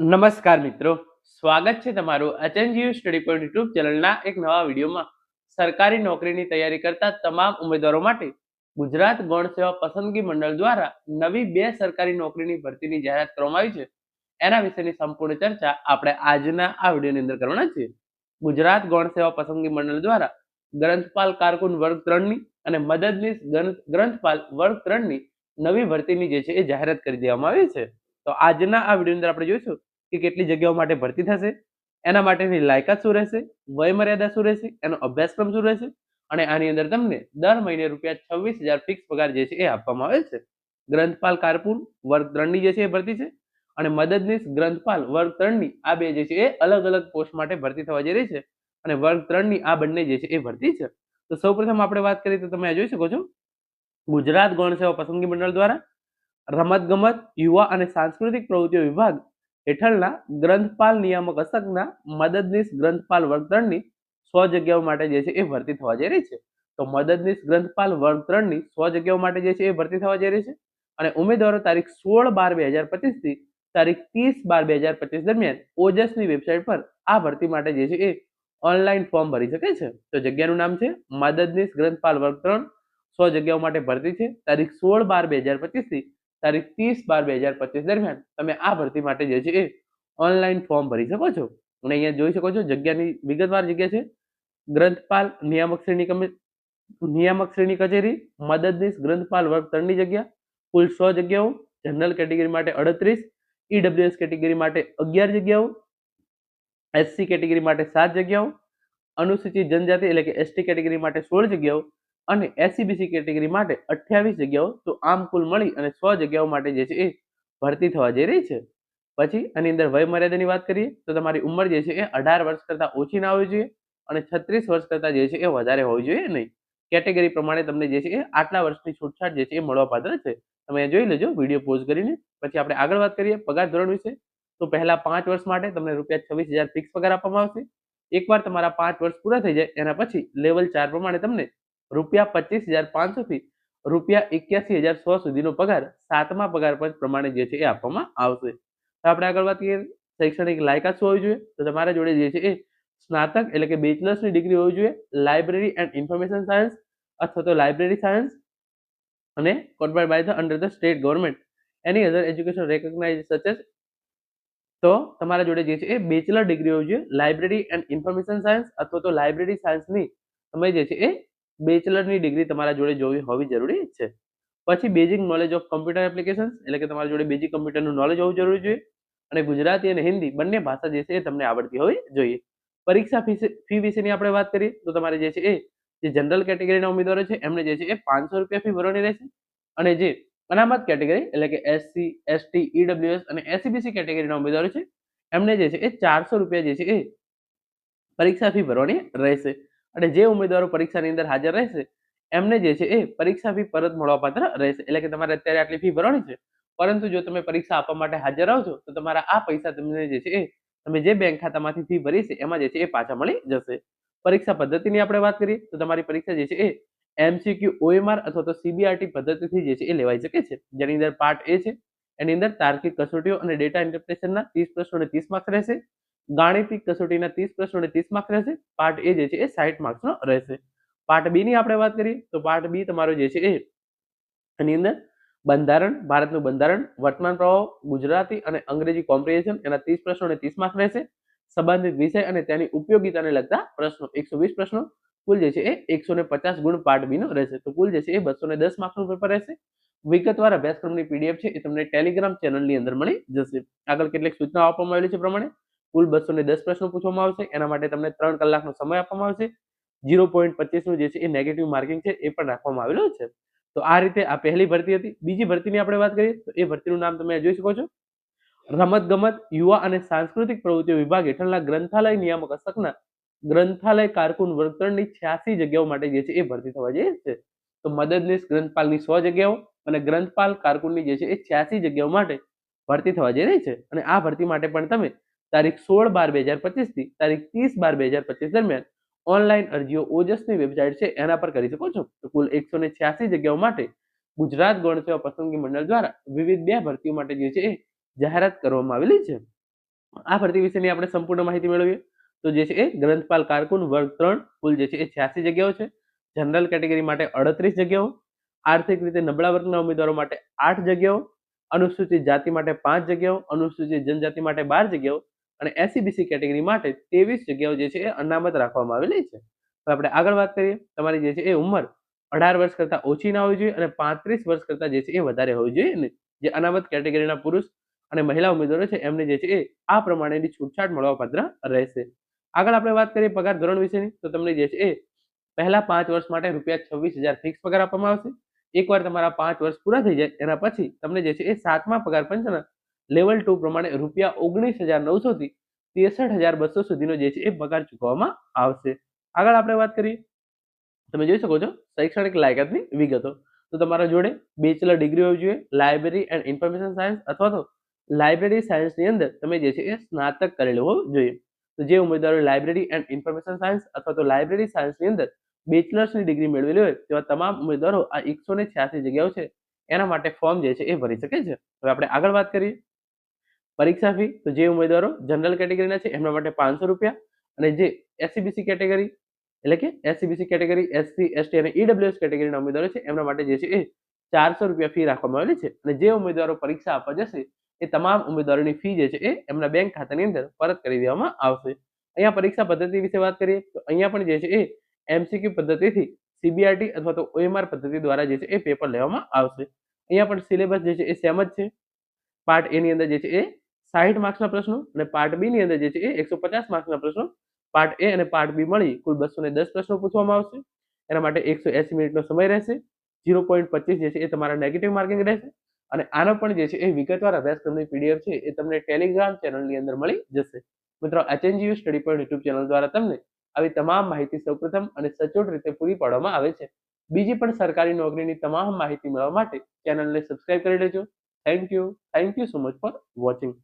નમસ્કાર મિત્રો. સ્વાગત છે તમારું એચએનજીયુ સ્ટડી પોઈન્ટ યુટ્યુબ ચેનલના એક નવા વિડીયોમાં. સરકારી નોકરીની તૈયારી કરતા તમામ ઉમેદવારો માટે ગુજરાત ગૌણ સેવા પસંદગી મંડળ દ્વારા નવી બે સરકારી નોકરીની ભરતીની જાહેરાત કરવામાં આવી છે. એના વિશેની સંપૂર્ણ ચર્ચા આપણે આજના આ વિડીયોની અંદર કરવાના છીએ. ગુજરાત ગૌણ સેવા પસંદગી મંડળ દ્વારા ગ્રંથપાલ કારકુન વર્ગ ત્રણની અને મદદનીશ ગ્રંથ ગ્રંથપાલ વર્ગ ત્રણની નવી ભરતીની જે છે એ જાહેરાત કરી દેવામાં આવી છે. તો આજના આ વીડિયો અંદર આપણે જોઈશું કે કેટલી જગ્યાઓ માટે ભરતી થશે, એના માટેની લાયકાત શું રહેશે વય મર્યાદા શું રહેશે, એનો અભ્યાસક્રમ શું રહેશે અને આની અંદર તમને દર મહિને રૂપિયા છવ્વીસ હજાર ફિક્સ પગાર જે છે એ આપવામાં આવે છે. ગ્રંથપાલ કારકુન વર્ગ ત્રણની જે છે એ ભરતી છે અને મદદનીશ ગ્રંથપાલ વર્ગ ત્રણની આ બે જે છે એ અલગ અલગ પોસ્ટ માટે ભરતી થવા જઈ રહી છે અને વર્ગ ત્રણની આ બંને જે છે એ ભરતી છે. તો સૌપ્રથમ આપણે વાત કરીએ તો તમે આ જોઈ શકો છો. ગુજરાત ગૌણ સેવા પસંદગી મંડળ દ્વારા રમતગમત, યુવા અને સાંસ્કૃતિક પ્રવૃત્તિઓ વિભાગ હેઠળના ગ્રંથપાલ નિયામક અશકના મદદનીશ ગ્રંથપાલ વર્ગ ત્રણની સો જગ્યાઓ માટે જે છે એ ભરતી થવા જઈ રહી છે. તો મદદનીશ ગ્રંથપાલ વર્ગ ત્રણની સો જગ્યાઓ માટે જે છે એ ભરતી થવા જઈ રહી છે. અને ઉમેદવારો તારીખ સોળ બાર બે હજાર પચીસથી તારીખ ત્રીસ બાર બે હજાર પચીસ દરમિયાન ઓજસની વેબસાઇટ પર આ ભરતી માટે જે છે એ ઓનલાઈન ફોર્મ ભરી શકે છે. તો જગ્યાનું નામ છે મદદનીશ ગ્રંથપાલ વર્ગ ત્રણ સો જગ્યાઓ માટે ભરતી છે. તારીખ સોળ બાર બે હજાર પચીસથી તારીખ ત્રીસ બાર બે હજાર પચીસ દરમિયાન તમે આ ભરતી માટે જે છે એ ઓનલાઈન ફોર્મ ભરી શકો છો. અને અહીંયા જોઈ શકો છો જગ્યાની વિગતવાર જગ્યા છે. ગ્રંથપાલ નિયામક શ્રેણી કમિ નિયામક શ્રેણી કચેરી મદદનીશ ગ્રંથપાલ વર્ગ ત્રણની જગ્યા કુલ સો જગ્યાઓ જનરલ કેટેગરી માટે અડત્રીસ ઈડબ્લ્યુએસ કેટેગરી માટે અગિયાર જગ્યાઓ એસસી કેટેગરી માટે સાત જગ્યાઓ અનુસૂચિત જનજાતિ એટલે કે એસટી કેટેગરી માટે સોળ જગ્યાઓ અને એસસીબીસી કેટેગરી માટે અઠ્યાવીસ જગ્યાઓ, તો આમ કુલ મળી અને સો જગ્યાઓ માટે જે છે એ ભરતી થવા જઈ રહી છે. પછી આની અંદર વય મર્યાદાની વાત કરીએ, તો તમારી ઉંમર જે છે એ અઢાર વર્ષ કરતાં ઓછી ના હોવી જોઈએ અને છત્રીસ વર્ષ કરતાં જે છે એ વધારે હોવી જોઈએ નહીં. કેટેગરી પ્રમાણે તમને જે છે એ આટલા વર્ષની છૂટછાટ જે છે એ મળવાપાત્ર છે. તમે જોઈ લેજો, વીડિયો પોઝ કરીને. પછી આપણે આગળ વાત કરીએ પગાર ધોરણ વિશે. તો પહેલા પાંચ વર્ષ માટે તમને રૂપિયા છવ્વીસ હજાર ફિક્સ પગાર આપવામાં આવશે. એકવાર તમારા પાંચ વર્ષ પૂરા થઈ જાય, એના પછી લેવલ ચાર પ્રમાણે તમને રૂપિયા પચીસ હજાર પાંચસોથી રૂપિયા એક્યાસી હજાર સો સુધીનો પગાર સાતમા પગાર પંચ પ્રમાણે જે છે એ આપવામાં આવશે. તો આપણે આગળ વાત કરીએ શૈક્ષણિક લાયકાત શું હોવી જોઈએ? તો તમારા જોડે જે છે એ સ્નાતક એટલે કે બેચલર્સની ડિગ્રી હોવી જોઈએ, લાઇબ્રેરી એન્ડ ઇન્ફોર્મેશન સાયન્સ અથવા તો લાઇબ્રેરી સાયન્સ અને કોન્વાઇડ by the under the state government. Any other education recognise such તો તમારા જોડે જે છે એ બેચલર ડિગ્રી હોવી જોઈએ, લાઇબ્રેરી એન્ડ ઇન્ફોર્મેશન સાયન્સ અથવા તો લાઇબ્રેરી સાયન્સની તમે જે છે એ બેચલરની ડિગ્રી તમારા જોડે જોવી હોવી જરૂરી છે. પછી basic knowledge of computer applications એટલે કે તમારા જોડે બેઝિક કમ્પ્યુટરનું નોલેજ હોવું જરૂરી જોઈએ અને ગુજરાતી અને હિન્દી બંને ભાષા જે છે એ તમને આવડતી હોવી જોઈએ. પરીક્ષા ફી વિશેની આપણે વાત કરીએ, તો તમારે જે છે એ, જે જનરલ કેટેગરીના ઉમેદવારો છે, એમને જે છે એ પાંચસો રૂપિયા ફી ભરવાની રહેશે. અને જે અનામત કેટેગરી એટલે કે એસસી એસટી ઈડબ્લ્યુએસ અને એસસીબીસી કેટેગરીના ઉમેદવારો છે, એમને જે છે એ ચારસો રૂપિયા જે છે એ પરીક્ષા ફી ભરવાની રહેશે. અને જે ઉમેદવારો પરીક્ષાની અંદર હાજર રહેશે, એમને જે છે એ પરીક્ષા ફી પરત મળવાપાત્ર રહેશે. એટલે કે તમારે અત્યારે આટલી ફી ભરવાની છે, પરંતુ જો તમે પરીક્ષા આપવા માટે હાજર છો, તો તમારા આ પૈસા તમને જે છે એ, તમે જે બેંક ખાતામાંથી ફી ભરી છે, એમાં જે છે એ પાછા મળી જશે. પરીક્ષા પદ્ધતિની આપણે વાત કરીએ, તો તમારી પરીક્ષા જે છે એ એમસીક્યુ, ઓએમઆર અથવા તો સીબીઆરટી પદ્ધતિથી જે છે એ લેવાઈ શકે છે. જેની અંદર પાર્ટ એ છે, એની અંદર તાર્કિક કસોટીઓ અને ડેટા ઇન્ટરપ્રિટેશનના ત્રીસ પ્રશ્નો અને ત્રીસ માર્ક્સ રહેશે. ગાણિતિક કસોટીના ત્રીસ પ્રશ્નોને ત્રીસ માર્ક્સ રહેશે. પાર્ટ એ જે છે એ સાઠ માર્ક્સનો રહેશે. પાર્ટ બી ની આપણે વાત કરીએ, તો પાર્ટ બી તમારો જે છે એની અંદર બંધારણ, ભારતનું બંધારણ, વર્તમાન પ્રવાહ, ગુજરાતી અને અંગ્રેજી કોમ્પ્રિહેશન એના ત્રીસ પ્રશ્નો અને ત્રીસ માર્ક્સ રહેશે. સંબંધિત વિષય અને તેની ઉપયોગિતાને લગતા પ્રશ્નો, એકસો વીસ પ્રશ્નો. કુલ જે છે એ એકસો ને પચાસ ગુણ પાર્ટ બી નો રહેશે. તો કુલ જે છે એ બસો ને દસ માર્ક્સનું પેપર રહેશે. વિગતવાર અભ્યાસક્રમની પીડીએફ છે એ તમને ટેલિગ્રામ ચેનલની અંદર મળી જશે. આગળ કેટલીક સૂચનાઓ આપવામાં આવેલી છે પ્રમાણે. કુલ બસો ને દસ પ્રશ્નો પૂછવામાં આવશે. એના માટે તમને ત્રણ કલાકનો સમય આપવામાં આવશે. ઝીરો પોઈન્ટ પચીસનું જે છે એ નેગેટિવ માર્કિંગ છે એ પણ રાખવામાં આવેલું છે. તો આ રીતે આ પહેલી ભરતી હતી. બીજી ભરતીની આપણે વાત કરીએ તો એ ભરતીનું નામ તમે જોઈ શકો છો. રમત ગમત યુવા અને સાંસ્કૃતિક પ્રવૃત્તિઓ વિભાગ હેઠળના ગ્રંથાલય નિયામક અશકના ગ્રંથાલય કારકુન વર્તનની છ્યાસી જગ્યાઓ માટે જે છે એ ભરતી થવા જઈ છે. તો મદદનીશ ગ્રંથપાલની સો જગ્યાઓ અને ગ્રંથપાલ કારકુનની જે છે એ છ્યાસી જગ્યાઓ માટે ભરતી થવા જઈ રહી છે. અને આ ભરતી માટે પણ તમે તારીખ સોળ બાર બે હજાર પચીસથી તારીખ ત્રીસ બાર બે હજાર પચીસ દરમિયાન ઓનલાઈન અરજીઓ ઓજસની વેબસાઇટ છે, એના પર કરી શકો છો. તો કુલ એકસો ને છ્યાસી જગ્યાઓ માટે ગુજરાત ગૌણ સેવા પસંદગી મંડળ દ્વારા વિવિધ બે ભરતીઓ માટે જે છે એ જાહેરાત કરવામાં આવેલી છે. આ ભરતી વિશેની આપણે સંપૂર્ણ માહિતી મેળવીએ. તો જે છે એ ગ્રંથપાલ કારકુન વર્ગ ત્રણ, કુલ જે છે એ છ્યાસી જગ્યાઓ છે. જનરલ કેટેગરી માટે અડત્રીસ જગ્યાઓ. આર્થિક રીતે નબળા વર્ગના ઉમેદવારો માટે આઠ જગ્યાઓ. અનુસૂચિત જાતિ માટે પાંચ જગ્યાઓ. અનુસૂચિત જનજાતિ માટે બાર જગ્યાઓ. અને એસસીબીસી કેટેગરી માટે ત્રેવીસ જગ્યાઓ જે છે એ અનામત રાખવામાં આવેલી છે. તો આપણે આગળ વાત કરીએ, તમારી જે છે એ ઉંમર અઢાર વર્ષ કરતાં ઓછી ના હોવી જોઈએ અને પાંત્રીસ વર્ષ કરતાં જે છે એ વધારે હોવી જોઈએ ને. જે અનામત કેટેગરીના પુરુષ અને મહિલા ઉમેદવારો છે, એમને જે છે એ આ પ્રમાણેની છૂટછાટ મળવા પાત્ર રહેશે. આગળ આપણે વાત કરીએ પગાર ધોરણ વિશેની, તો તમને જે છે એ પહેલા પાંચ વર્ષ માટે રૂપિયા છવ્વીસ હજાર ફિક્સ પગાર આપવામાં આવશે. એકવાર તમારા પાંચ વર્ષ પૂરા થઈ જાય, એના પછી તમને જે છે એ સાતમા પગાર પંચના લેવલ ટુ પ્રમાણે રૂપિયા ઓગણીસ હજાર નવસોથી ત્રેસઠ હજાર બસો સુધીનો જે છે એ પગાર ચૂકવવામાં આવશે. આગળ આપણે વાત કરીએ. તમે જોઈ શકો છો, શૈક્ષણિક લાયકાતની વિગતો. તો તમારા જોડે બેચલર ડિગ્રી હોવી જોઈએ લાઇબ્રેરી એન્ડ ઇન્ફોર્મેશન સાયન્સ અથવા તો લાઇબ્રેરી સાયન્સની અંદર તમે જે છે એ સ્નાતક કરેલું હોવું જોઈએ. તો જે ઉમેદવારો લાઇબ્રેરી એન્ડ ઇન્ફોર્મેશન સાયન્સ અથવા તો લાઇબ્રેરી સાયન્સની અંદર બેચલર્સની ડિગ્રી મેળવેલી હોય, તેવા તમામ ઉમેદવારો આ એકસો ને છ્યાસી જગ્યાઓ છે, એના માટે ફોર્મ જે છે એ ભરી શકે છે. હવે આપણે આગળ વાત કરીએ. પરીક્ષા ફી તો જે ઉમેદવારો જનરલ કેટેગરીના છે, એમના માટે પાંચસો રૂપિયા. અને જે એસસીબીસી કેટેગરી એટલે કે એસસીબીસી કેટેગરી એસસી એસટી અને ઈડબ્લ્યુએસ કેટેગરીના ઉમેદવારો છે, એમના માટે જે છે એ ચારસો રૂપિયા ફી રાખવામાં આવેલી છે. અને જે ઉમેદવારો પરીક્ષા આપવા જશે, એ તમામ ઉમેદવારોની ફી જે છે એ એમના બેંક ખાતાની અંદર પરત કરી દેવામાં આવશે. અહીંયા પરીક્ષા પદ્ધતિ વિશે વાત કરીએ, તો અહીંયા પણ જે છે એ એમસીક્યુ પદ્ધતિથી સીબીઆરટી અથવા તો ઓએમઆર પદ્ધતિ દ્વારા જે છે એ પેપર લેવામાં આવશે. અહીંયા પણ સિલેબસ જે છે એ સેમ જ છે. પાર્ટ એની અંદર જે છે એ સાહીઠ માર્ક્સના પ્રશ્નો અને પાર્ટ બી ની અંદર જે છે એ એકસો પચાસ માર્ક્સના પ્રશ્નો. પાર્ટ એ અને પાર્ટ બી મળી કુલ બસો ને દસ પ્રશ્નો પૂછવામાં આવશે. એના માટે એકસો એસી મિનિટનો સમય રહેશે. ઝીરો પોઈન્ટ પચીસ જે છે એ તમારા નેગેટિવ માર્કિંગ રહેશે. અને આનો પણ જે છે એ વિગતવાર અભ્યાસક્રમની પીડીએફ છે એ તમને ટેલિગ્રામ ચેનલની અંદર મળી જશે. મિત્રો HNGU study point YouTube channel દ્વારા તમને આવી તમામ માહિતી સૌપ્રથમ અને સચોટ રીતે પૂરી પાડવામાં આવે છે. બીજી પણ સરકારી નોકરીની તમામ માહિતી મેળવવા માટે ચેનલને સબસ્ક્રાઇબ કરી લેજો. Thank you thank you so much for watching